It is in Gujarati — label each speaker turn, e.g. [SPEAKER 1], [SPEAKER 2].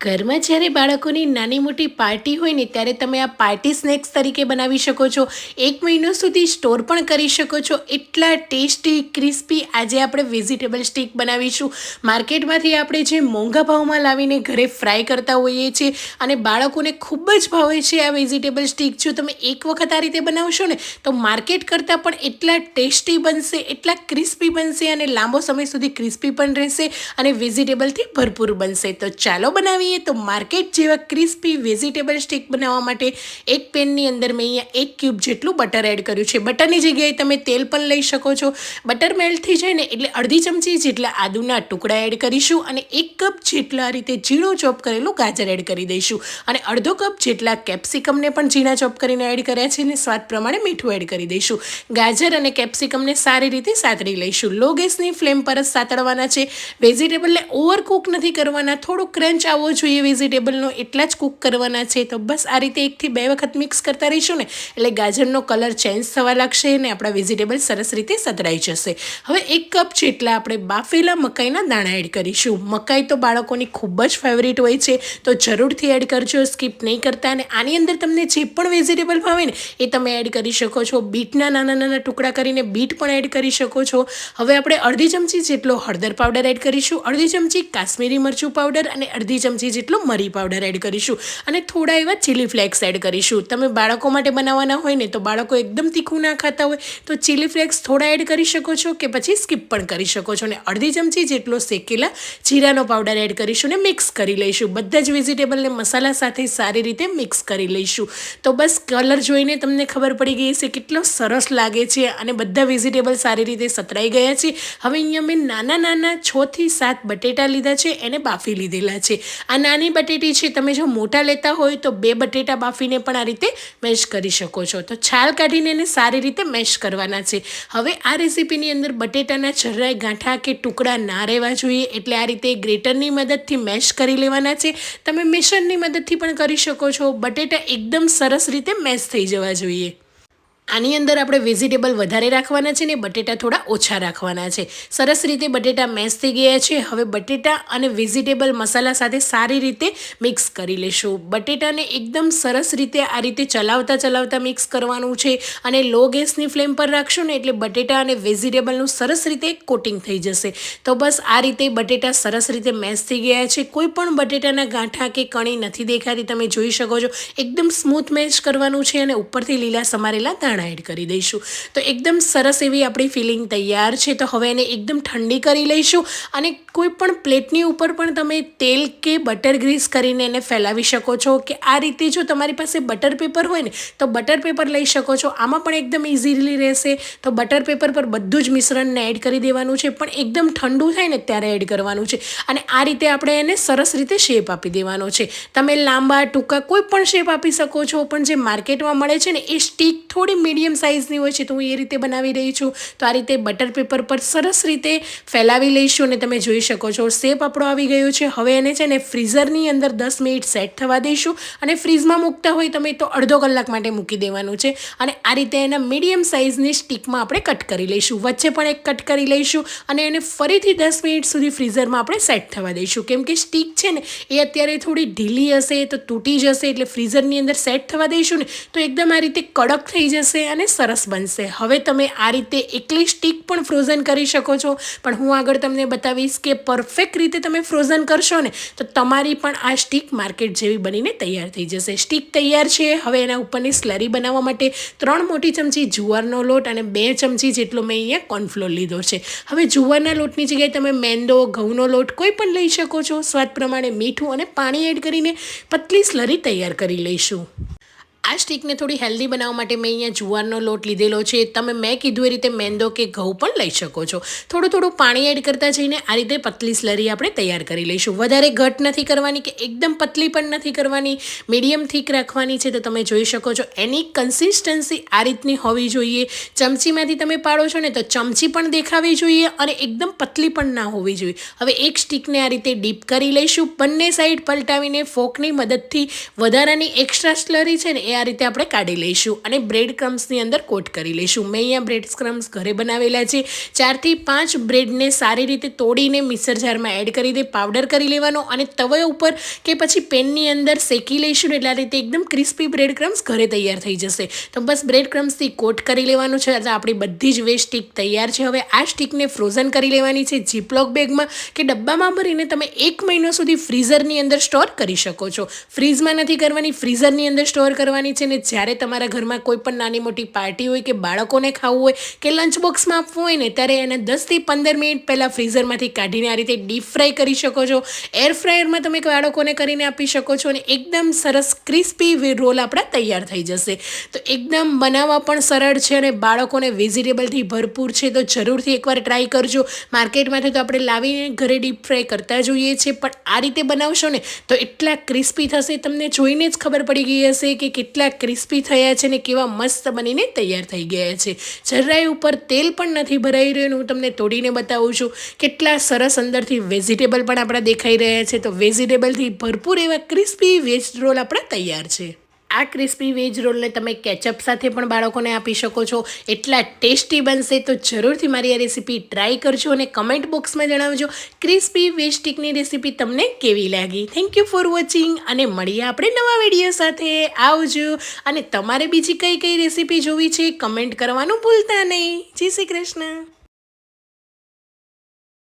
[SPEAKER 1] ઘરમાં જ્યારે બાળકોની નાની મોટી પાર્ટી હોય ને, ત્યારે તમે આ પાર્ટી સ્નેક્સ તરીકે બનાવી શકો છો. એક મહિનો સુધી સ્ટોર પણ કરી શકો છો. એટલા ટેસ્ટી, ક્રિસ્પી આજે આપણે વેજીટેબલ સ્ટીક બનાવીશું. માર્કેટમાંથી આપણે જે મોંઘા ભાવમાં લાવીને ઘરે ફ્રાય કરતા હોઈએ છીએ અને બાળકોને ખૂબ જ ભાવે છે આ વેજીટેબલ સ્ટીક. જો તમે એક વખત આ રીતે બનાવશો ને, તો માર્કેટ કરતાં પણ એટલા ટેસ્ટી બનશે, એટલા ક્રિસ્પી બનશે અને લાંબો સમય સુધી ક્રિસ્પી પણ રહેશે અને વેજીટેબલથી ભરપૂર બનશે. તો ચાલો બનાવીએ તો માર્કેટ જેવા ક્રિસ્પી વેજીટેબલ સ્ટીક બનાવવા માટે એક પેનની અંદર મેં અહીંયા એક ક્યુબ જેટલું બટર એડ કર્યું છે. બટરની જગ્યાએ તમે તેલ પણ લઈ શકો છો. બટર મેલ્ટ થઈ જાય ને એટલે અડધી ચમચી જેટલા આદુના ટુકડા એડ કરીશું અને એક કપ જેટલા રીતે ઝીણું ચોપ કરેલું ગાજર એડ કરી દઈશું. અને અડધો કપ જેટલા કેપ્સિકમને પણ ઝીણા ચોપ કરીને એડ કર્યા છે અને સ્વાદ પ્રમાણે મીઠું એડ કરી દઈશું. ગાજર અને કેપ્સિકમને સારી રીતે સાતળી લઈશું. લો ગેસની ફ્લેમ પર જ સાતળવાના છે. વેજીટેબલને ઓવરકુક નથી કરવાના. થોડું ક્રંચ આવવો જોઈએ વેજીટેબલનો એટલા જ કૂક કરવાના છે. તો બસ આ રીતે એકથી બે વખત મિક્સ કરતા રહીશું ને, એટલે ગાજરનો કલર ચેન્જ થવા લાગશે અને આપણા વેજીટેબલ સરસ રીતે સતરાઈ જશે. હવે એક કપ જેટલા આપણે બાફેલા મકાઈના દાણા એડ કરીશું. મકાઈ તો બાળકોની ખૂબ જ ફેવરિટ હોય છે, તો જરૂરથી એડ કરજો સ્કીપ નહીં કરતા. અને આની અંદર તમને જે પણ વેજીટેબલ ભાવે ને, એ તમે એડ કરી શકો છો. બીટના નાના નાના ટુકડા કરીને બીટ પણ એડ કરી શકો છો. હવે આપણે અડધી ચમચી જેટલો હળદર પાવડર એડ કરીશું. અડધી ચમચી કાશ્મીરી મરચું પાવડર અને અડધી ચમચી જેટલો મરી પાવડર એડ કરીશું અને થોડા એવા ચીલી ફ્લેક્સ એડ કરીશું. તમે બાળકો માટે બનાવવાના હોય ને તો બાળકો એકદમ તીખું ના ખાતા હોય તો ચીલી ફ્લેક્સ થોડા એડ કરી શકો છો કે પછી સ્કીપ પણ કરી શકો છો અને અડધી ચમચી જેટલો શેકેલા જીરાનો પાવડર એડ કરીશું ને મિક્સ કરી લઈશું. બધા જ વેજીટેબલને મસાલા સાથે સારી રીતે મિક્સ કરી લઈશું. તો બસ કલર જોઈને તમને ખબર પડી ગઈ છે કેટલો સરસ લાગે છે અને બધા વેજીટેબલ સારી રીતે સતરાઈ ગયા છે. હવે અહીંયા મેં નાના નાના છથી સાત બટેટા લીધા છે, એને બાફી લીધેલા છે. આ નાની બટેટી છે, તમે જો મોટા લેતા હોય તો બે બટેટા બાફીને પણ આ રીતે મેશ કરી શકો છો. તો છાલ કાઢીને એને સારી રીતે મેશ કરવાના છે. હવે આ રેસીપીની અંદર બટેટાના જરાય ગાંઠા કે ટુકડા ના રહેવા જોઈએ, એટલે આ રીતે ગ્રેટરની મદદથી મેશ કરી લેવાના છે. તમે મિશનની મદદથી પણ કરી શકો છો. બટેટા એકદમ સરસ રીતે મેશ થઈ જવા જોઈએ. આની અંદર આપણે વેજીટેબલ વધારે રાખવાના છે ને બટેટા થોડા ઓછા રાખવાના છે. સરસ રીતે બટેટા મેશ થઈ ગયા છે. હવે બટેટા અને વેજીટેબલ મસાલા સાથે સારી રીતે મિક્સ કરી લેશું. બટેટાને એકદમ સરસ રીતે આ રીતે ચલાવતા ચલાવતા મિક્સ કરવાનું છે અને લો ગેસની ફ્લેમ પર રાખશું ને એટલે બટેટા અને વેજીટેબલનું સરસ રીતે કોટિંગ થઈ જશે. તો બસ આ રીતે બટેટા સરસ રીતે મેશ થઈ ગયા છે. કોઈ પણ બટેટાના ગાંઠા કે કણી નથી દેખાતી, તમે જોઈ શકો છો. એકદમ સ્મૂથ મેશ કરવાનું છે અને ઉપરથી લીલા સમારેલા દાણા એડ કરી દઈશું. તો એકદમ સરસ એવી આપણી ફિલિંગ તૈયાર છે. તો હવે એને એકદમ ઠંડી કરી લઈશું અને કોઈ પણ પ્લેટની ઉપર પણ તમે તેલ કે બટર ગ્રીસ કરીને એને ફેલાવી શકો છો કે આ રીતે જો તમારી પાસે બટર પેપર હોય ને, તો બટર પેપર લઈ શકો છો. આમાં પણ એકદમ ઇઝીલી રહેશે. તો બટર પેપર પર બધું જ મિશ્રણને એડ કરી દેવાનું છે. પણ એકદમ ઠંડુ થાય ને ત્યારે એડ કરવાનું છે. અને આ રીતે આપણે એને સરસ રીતે શેપ આપી દેવાનો છે. તમે લાંબા ટૂંકા કોઈ પણ શેપ આપી શકો છો. પણ જે માર્કેટમાં મળે છે ને, એ સ્ટીક થોડી મીડિયમ સાઇઝની હોય છે તો હું એ રીતે બનાવી રહી છું. તો આ રીતે બટર પેપર પર સરસ રીતે ફેલાવી લઈશું અને તમે જોઈ શકો છો. શેપ આપણો આવી ગયો છે. હવે એને છે ને ફ્રીઝરની અંદર દસ મિનિટ સેટ થવા દઈશું અને ફ્રીઝમાં મૂકતા હોય તમે તો અડધો કલાક માટે મૂકી દેવાનું છે. અને આ રીતે એના મીડિયમ સાઇઝની સ્ટીકમાં આપણે કટ કરી લઈશું. વચ્ચે પણ એક કટ કરી લઈશું અને એને ફરીથી દસ મિનિટ સુધી ફ્રીઝરમાં આપણે સેટ થવા દઈશું. કેમ કે સ્ટીક છે ને, એ અત્યારે થોડી ઢીલી હશે તો તૂટી જશે એટલે ફ્રીઝરની અંદર સેટ થવા દઈશું ને, તો એકદમ આ રીતે કડક થઈ જશે અને સરસ બનશે. હવે તમે આ રીતે એકલી સ્ટીક પણ ફ્રોઝન કરી શકો છો. પણ હું આગળ તમને બતાવીશ કે પરફેક્ટ રીતે તમે ફ્રોઝન કરશો ને, તો તમારી પણ આ સ્ટીક માર્કેટ જેવી બનીને તૈયાર થઈ જશે. સ્ટીક તૈયાર છે. હવે એના ઉપરની સ્લરી બનાવવા માટે ત્રણ મોટી ચમચી જુવારનો લોટ અને બે ચમચી જેટલો મેં અહીંયા કોર્નફ્લોર લીધો છે. હવે જુવારના લોટની જગ્યાએ તમે મેંદો, ઘઉંનો લોટ કોઈ પણ લઈ શકો છો. સ્વાદ પ્રમાણે મીઠું અને પાણી એડ કરીને પતલી સ્લરી તૈયાર કરી લઈશું. આ સ્ટીકને થોડી હેલ્ધી બનાવવા માટે મેં અહીંયા જુવારનો લોટ લીધેલો છે. તમે મેં કીધું એ રીતે મેંદો કે ઘઉં પણ લઈ શકો છો. થોડું થોડું પાણી એડ કરતા જઈને આ રીતે પતલી સ્લરી આપણે તૈયાર કરી લઈશું. વધારે ઘટ નથી કરવાની કે એકદમ પતલી પણ નથી કરવાની. મીડિયમ થીક રાખવાની છે તો તમે જોઈ શકો છો. એની કન્સિસ્ટન્સી આ રીતની હોવી જોઈએ. ચમચીમાંથી તમે પાડો છો ને તો ચમચી પણ દેખાવી જોઈએ અને એકદમ પતલી પણ ના હોવી જોઈએ. હવે એક સ્ટીકને આ રીતે ડીપ કરી લઈશું. બંને સાઈડ પલટાવીને ફોકની મદદથી વધારાની એક્સ્ટ્રા સ્લરી છે ને એ આ રીતે આપણે કાઢી લઈશું અને બ્રેડ ક્રમ્સની અંદર કોટ કરી લઈશું. મેં અહીંયા બ્રેડ ક્રમ્સ ઘરે બનાવેલા છે. ચારથી પાંચ બ્રેડને સારી રીતે તોડીને મિક્સર જારમાં એડ કરી દે, પાવડર કરી લેવાનો અને તવય ઉપર કે પછી પેનની અંદર શેકી લઈશું એટલે આ રીતે એકદમ ક્રિસ્પી બ્રેડ ક્રમ્સ ઘરે તૈયાર થઈ જશે. તો બસ બ્રેડ ક્રમ્સથી કોટ કરી લેવાનું છે. એટલે આપણી બધી જ વે સ્ટીક તૈયાર છે. હવે આ સ્ટીકને ફ્રોઝન કરી લેવાની છે જીપલોક બેગમાં કે ડબ્બામાં ભરીને તમે એક મહિનો સુધી ફ્રીઝરની અંદર સ્ટોર કરી શકો છો. ફ્રીઝમાં નથી કરવાની ફ્રીઝરની અંદર સ્ટોર કરવાની છે ને જ્યારે તમારા ઘરમાં કોઈ પણ નાની મોટી પાર્ટી હોય કે બાળકોને ખાવું હોય કે લંચ બોક્સમાં આપવું હોય ને, ત્યારે એને દસથી પંદર મિનિટ પહેલાં ફ્રીઝરમાંથી કાઢીને આ રીતે ડીપ ફ્રાય કરી શકો છો. એર ફ્રાયરમાં તમે બાળકોને કરીને આપી શકો છો અને એકદમ સરસ ક્રિસ્પી રોલ આપણા તૈયાર થઈ જશે. તો એકદમ બનાવવા પણ સરળ છે અને બાળકોને વેજીટેબલથી ભરપૂર છે તો જરૂરથી એકવાર ટ્રાય કરજો. માર્કેટમાંથી તો આપણે લાવીને ઘરે ડીપ ફ્રાય કરતા જોઈએ છીએ પણ આ રીતે બનાવશો ને તો એટલા ક્રિસ્પી થશે, તમને જોઈને જ ખબર પડી ગઈ હશે કે કેટલા ક્રિસ્પી થયા છે ને કેવા મસ્ત બનીને તૈયાર થઈ ગયા છે. જરાય ઉપર તેલ પણ નથી ભરાઈ રહ્યું હું તમને તોડીને બતાવું છું. કેટલા સરસ અંદરથી વેજીટેબલ પણ આપણા દેખાઈ રહ્યા છે. તો વેજીટેબલથી ભરપૂર એવા ક્રિસ્પી વેજ રોલ આપણા તૈયાર છે. આ ક્રિસ્પી વેજ રોલને તમે કેચઅપ સાથે પણ બાળકોને આપી શકો છો. એટલા ટેસ્ટી બનશે તો જરૂરથી મારી આ રેસીપી ટ્રાય કરજો અને કમેન્ટ બોક્સમાં જણાવજો, ક્રિસ્પી વેજ સ્ટીકની રેસીપી તમને કેવી લાગી? થેન્ક યુ ફોર વોચિંગ અને મળીએ આપણે નવા વીડિયો સાથે. આવજો. અને તમારે બીજી કઈ કઈ રેસીપી જોવી છે, કમેન્ટ કરવાનું ભૂલતા નહીં. જય શ્રી કૃષ્ણ.